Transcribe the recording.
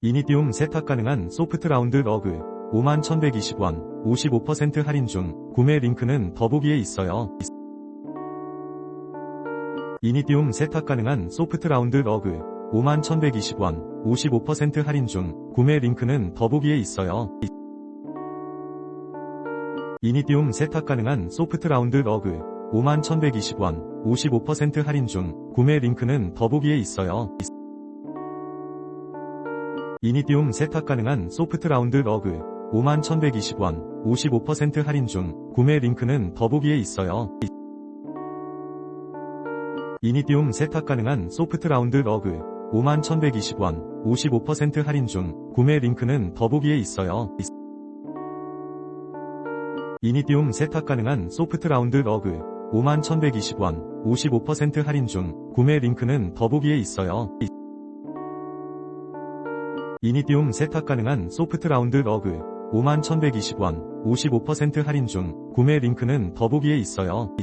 이니디움 세탁 가능한 소프트 라운드 러그 51,120원 55% 할인 중 구매 링크는 더보기에 있어요. 이니디움 세탁 가능한 소프트 라운드 러그 51,120원 55% 할인 중 구매 링크는 더보기에 있어요. 이니디움 세탁 가능한 소프트 라운드 러그 51,120원 55% 할인 중 구매 링크는 더보기에 있어요. 이니디움 세탁 가능한 소프트 라운드 러그 51,120원 55% 할인 중 구매 링크는 더보기에 있어요. 이니디움 세탁 가능한 소프트 라운드 러그 51,120원 55% 할인 중 구매 링크는 더보기에 있어요. 이니디움 세탁 가능한 소프트 라운드 러그 51,120원 55% 할인 중 구매 링크는 더보기에 있어요. 이니디움 세탁 가능한 소프트 라운드 러그 51,120원 55% 할인 중 구매 링크는 더보기에 있어요.